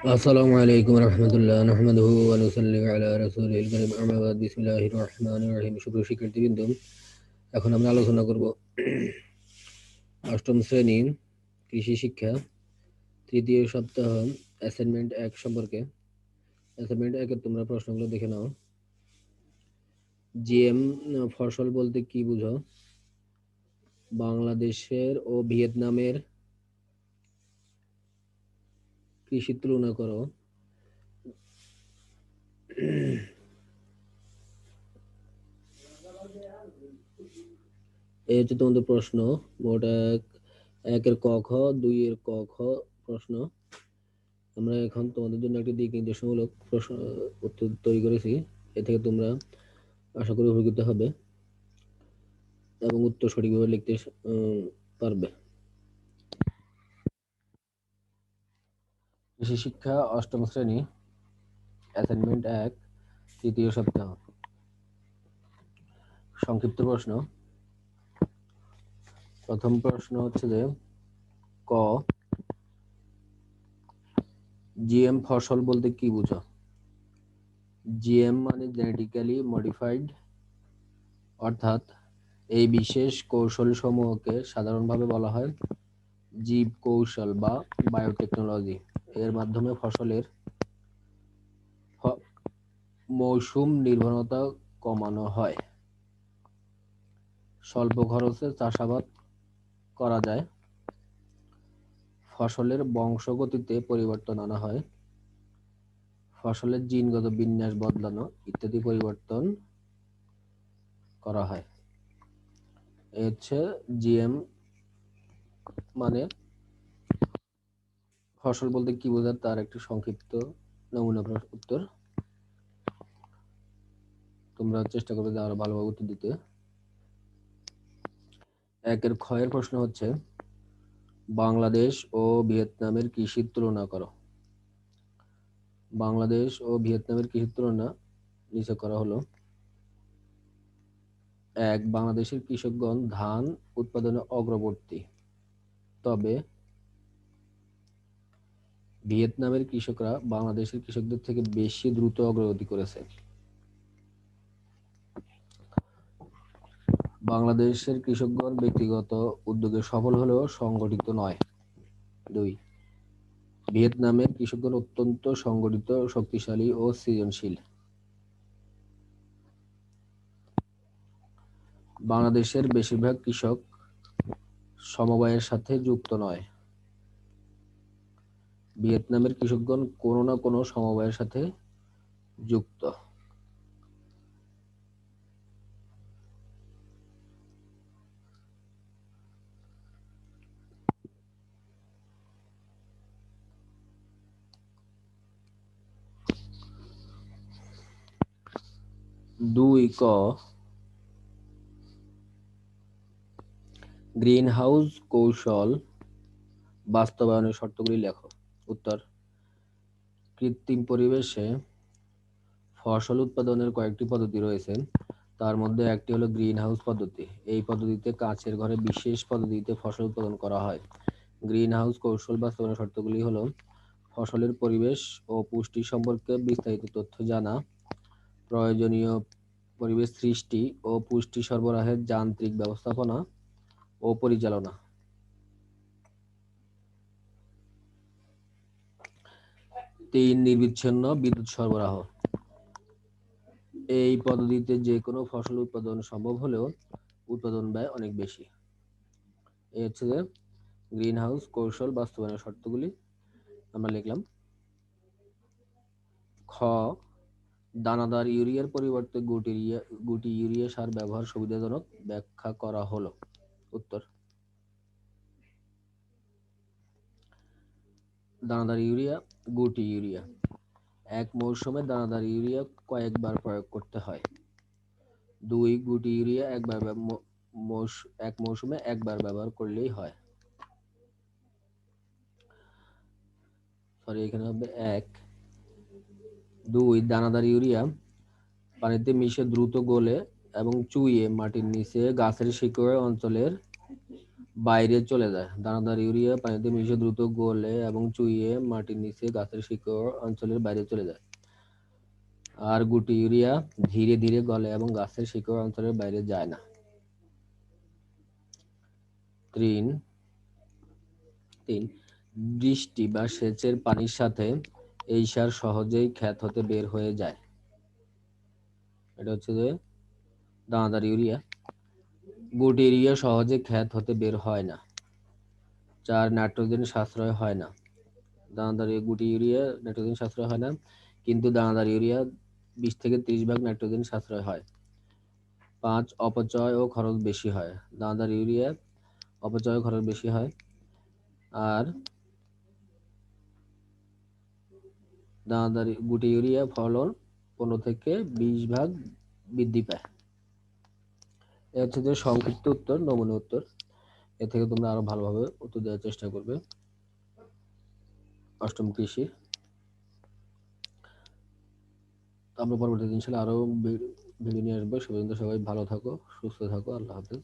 আসসালামু আলাইকুম রহমতুল্লাহ, নহমদহু আনুসাল্লি আলা রাসূলিল কারীম, আম্মা বাদ, বিসমিল্লাহির রহমানির রহিম। সুপ্রিয় শিক্ষার্থীবৃন্দ এখন আমরা আলোচনা করব অষ্টম শ্রেণি কৃষি শিক্ষা, তৃতীয় সপ্তাহ অ্যাসাইনমেন্ট এক সম্পর্কে। অ্যাসাইনমেন্ট একের তোমরা প্রশ্নগুলো দেখে নাও। জিএম ফসল বলতে কি বুঝো বাংলাদেশের ও ভিয়েতনামের কৃষি তুলনা করো। এই হচ্ছে তোমাদের প্রশ্ন। মোট এক, একের ক খ দুই এর ক খ প্রশ্ন। আমরা এখন তোমাদের জন্য একটি দিক নির্দেশমূলক প্রশ্ন, উত্তর তৈরি করেছি। এ থেকে তোমরা আশা করি উপকৃত হবে এবং উত্তর সঠিকভাবে লিখতে পারবে। কৃষি শিক্ষা, অষ্টম শ্রেণি অ্যাসাইনমেন্ট এক, তৃতীয় সপ্তাহ। সংক্ষিপ্ত প্রশ্ন। প্রথম প্রশ্ন হচ্ছে যে, ক, জিএম ফসল বলতে কি বুঝো? জিএম মানে জেনেটিক্যালি মডিফাইড অর্থাৎ এই বিশেষ কৌশল সমূহকে সাধারণভাবে বলা হয় জীব কৌশল বা বায়োটেকনোলজি এর মাধ্যমে ফসলের মৌসুম নির্ভরতা কমানো হয়। স্বল্প খরচে চাষাবাদ করা যায়। ফসলের বংশগতিতে পরিবর্তন আনা হয়। ফসলের জিনগত বিন্যাস বদলানো ইত্যাদি পরিবর্তন করা হয়। এ হচ্ছে জিএম মানে ফসল বলতে কি বোঝায়? তার একটি সংক্ষিপ্ত নমুনা উত্তর। তোমরা চেষ্টা করবে আরও ভালোভাবে উত্তর দিতে। একের ক্ষয়ের প্রশ্ন হচ্ছে, বাংলাদেশ ও ভিয়েতনামের কৃষির তুলনা করো। বাংলাদেশ ও ভিয়েতনামের কৃষির তুলনা নিচে করা হলো, এক, বাংলাদেশের কৃষকগণ ধান উৎপাদনে অগ্রবর্তী। তবে ভিয়েতনামের কৃষকরা বাংলাদেশের কৃষকদের থেকে বেশি দ্রুত অগ্রগতি করেছে। বাংলাদেশের কৃষকগণ ব্যক্তিগত উদ্যোগে সফল হলেও সংগঠিত নয়। দুই, ভিয়েতনামের কৃষকগণ অত্যন্ত সংগঠিত, শক্তিশালী ও সৃজনশীল। বাংলাদেশের বেশিরভাগ কৃষক সমবায়ের সাথে যুক্ত নয়। ভিয়েতনামের কৃষকগণ কোনো না কোনো সমবায়ের সাথে যুক্ত। দুই ক গ্রিন হাউস কৌশল বাস্তবায়নের শর্তগুলি লেখো। উত্তর। কৃত্রিম পরিবেশে ফসল উৎপাদনের কয়েকটি পদ্ধতি রয়েছে। তার মধ্যে একটি হলো গ্রিন হাউস পদ্ধতি। এই পদ্ধতিতে কাছের ঘরে বিশেষ পদ্ধতিতে ফসল উৎপাদন করা হয়। গ্রিন হাউস কৌশল বাস্তবায়নের শর্তগুলি হলো, ফসলের পরিবেশ ও পুষ্টি সম্পর্কে বিস্তারিত তথ্য জানা, প্রয়োজনীয় পরিবেশ সৃষ্টি ও পুষ্টি সরবরাহের যান্ত্রিক ব্যবস্থাপনা ও পরিচালনা। তিন নির্বিচ্ছিন্ন বিদ্যুৎ সরবরাহ। এই পদ্ধতিতে যে কোনো ফসল উৎপাদন সম্ভব হলেও উৎপাদন ব্যয় অনেক বেশি। এই হচ্ছে যে গ্রিন হাউস কৌশল বাস্তবায়নের শর্তগুলি। আমরা লিখলাম, খ, দানাদার ইউরিয়ার পরিবর্তে গুটি গুটি ইউরিয়া সার ব্যবহার সুবিধাজনক ব্যাখ্যা করা হলো। উত্তর। দানাদার ইউরিয়া, গুটি ইউরিয়া। এক মৌসুমে দানাদার ইউরিয়া কয়েকবার প্রয়োগ করতে হয়। দুই, গুটি ইউরিয়া একবার এক মৌসুমে একবার ব্যবহার করলেই হয়। সরি, এখানে হবে এক। দুই, দানাদার ইউরিয়া পানিতে মিশে দ্রুত গলে এবং চুইয়ে মাটির নিচে গাছের শিকড় অঞ্চলের বাইরে চলে যায়। দানাদার ইউরিয়া পানিতে মিশে দ্রুত গলে এবং চুইয়ে মাটির নিচে গাছের শিকড় অঞ্চলের বাইরে চলে যায়। আর গুটি ইউরিয়া ধীরে ধীরে গলে এবং গাছের শিকড় অঞ্চলের বাইরে যায় না। তিন তিন, বৃষ্টি বা সেচের পানির সাথে এই সার সহজেই ক্ষেত হতে বের হয়ে যায়। এটা হচ্ছে যে দানাদার ইউরিয়া। গুটি ইউরিয়া সহজে ক্ষেত হতে বের হয় না। চার নাইট্রোজেন সাশ্রয় হয় না। দানাদার গুটি ইউরিয়া নাইট্রোজেন সাশ্রয় হয় না, কিন্তু দানাদার ইউরিয়া বিশ থেকে ত্রিশ ভাগ নাইট্রোজেন সাশ্রয় হয়। পাঁচ, অপচয় ও খরচ বেশি হয়। দানাদার ইউরিয়া অপচয় ও খরচ বেশি হয়। আর দানাদার গুটি ইউরিয়া ফলন পনেরো থেকে বিশ ভাগ বৃদ্ধি পায়। এ হচ্ছে যে সংক্ষিপ্ত উত্তর নমুনা উত্তর। এ থেকে তোমরা আরও ভালোভাবে উত্তর দেওয়ার চেষ্টা করবে। অষ্টম কৃষি। আমরা পরবর্তী দিন আরও ভিডিও নিয়ে আসব। সবাই ভালো থাকো, সুস্থ থাকো। আল্লাহ হাফেজ।